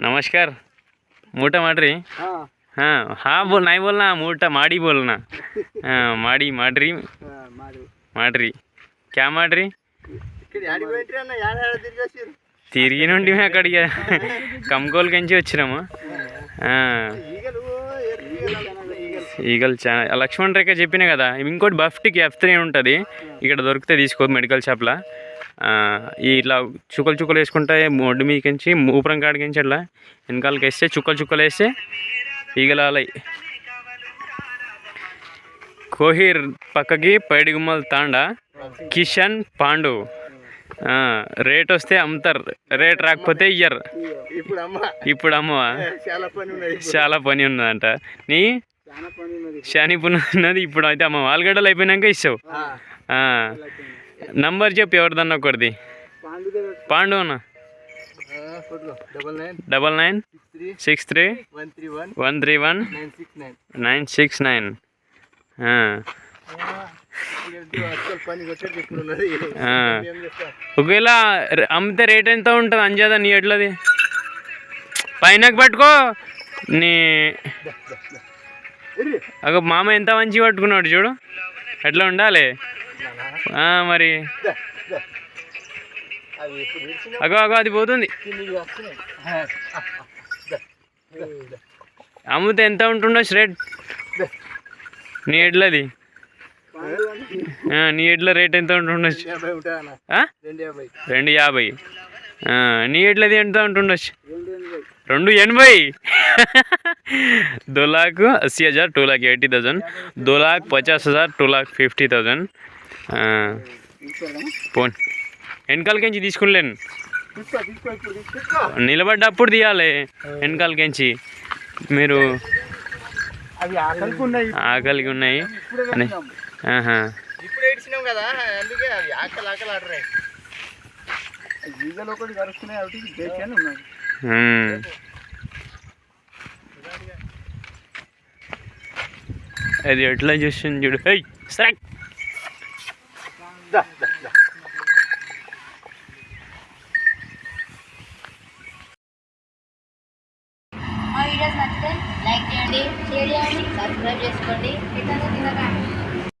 नमस्कार मोठा माडरी हाँ हाँ हाँ बोल नहीं बोलना मोटा माड़ी बोलना हाँ माड़ी माडरी हाँ, मारू మాడ్రి క్యా మాడ్రి ఇక్కడ యాడి పోయింట్రీ అన్న యాడ యాడ తిరిగేసారు తిరిగి నుండి మేము అక్కడికి కంకోల్ కంచి వచ్చినాము ఆ, ఈగలు చాలా లక్ష్మణ్ రేఖ చెప్పిన కదా ఇంకోటి బఫ్ట్కి ఎఫ్ త్రీ ఉంటుంది. ఇక్కడ దొరికితే తీసుకోదు మెడికల్ షాప్లో ఇట్లా చుక్కలు చుక్కలు వేసుకుంటే ఒడ్డు మీదకించి ఊపరం కాడికించి అట్లా వెనకాలకి వేస్తే చుక్కలు చుక్కలు వేస్తే ఈగలు ఆలై కోహిర్ పక్కకి పైడిగుమ్మల తాండా. కిషన్ పాండు. రేట్ వస్తే అమ్ముతారు. రేట్ రాకపోతే ఇయ్యరు. ఇప్పుడు అమ్మ. చాలా పని ఉన్నదంట. నీ శని ఉన్నది ఇప్పుడు అయితే అమ్మ ఆలుగడ్డలు అయిపోయినాక ఇస్తావు. నంబర్ చెప్పు ఎవరిదన్నా ఒకటిది పాండు అన్న. Double nine. Six three. One three one. Nine six nine. ఒకవేళ అమ్మితే రేట్ ఎంత ఉంటుంది అంజాదా నీ ఎట్లది పైనకి పట్టుకో. నీ. అగ మామ ఎంత మంచి పట్టుకున్నాడు చూడు. ఎట్లా ఉండాలి? మరి. అగో అగో అది పోతుంది. అమ్మితే ఎంత ఉంటుండొచ్చు రేట్. నీ ఎడ్లది? నీ ఎడ్ల రేట్ ఎంత ఉంటుండొచ్చు రెండు యాభై. నీ ఎడ్లది ఎంత ఉంటుండొచ్చు రెండు ఎనభై రెండు ఎనభై दो लाख अस्सी हज़ार टू लाख एटी थाउजेंड दो लाख पचास हज़ार two lakh fifty thousand phone వెనకాలకించి తీసుకునిలేను తీసుకో తీసుకో ఇప్పుడు తీసుకో నిలబడ్డప్పుడు తీయాలి వెనకాలకించి మీరు అవి ఆకలికి ఉన్నాయి ఆకలికి ఉన్నాయి ఇప్పుడే అని పెట్టినాం. ఆహా. ఇప్పుడు ఏడ్చినాం కదా అందుకే అవి ఆకలి ఆకలి ఆడరాయి ఈగలు ఒకటి కరుస్తున్నాయి Hmm. అది ఎట్లా చూస్తుంది చూడు. హై సరే మా వీడియోస్ నచ్చితే లైక్ చేయండి షేర్ చేయండి సబ్స్క్రైబ్ చేసుకోండి.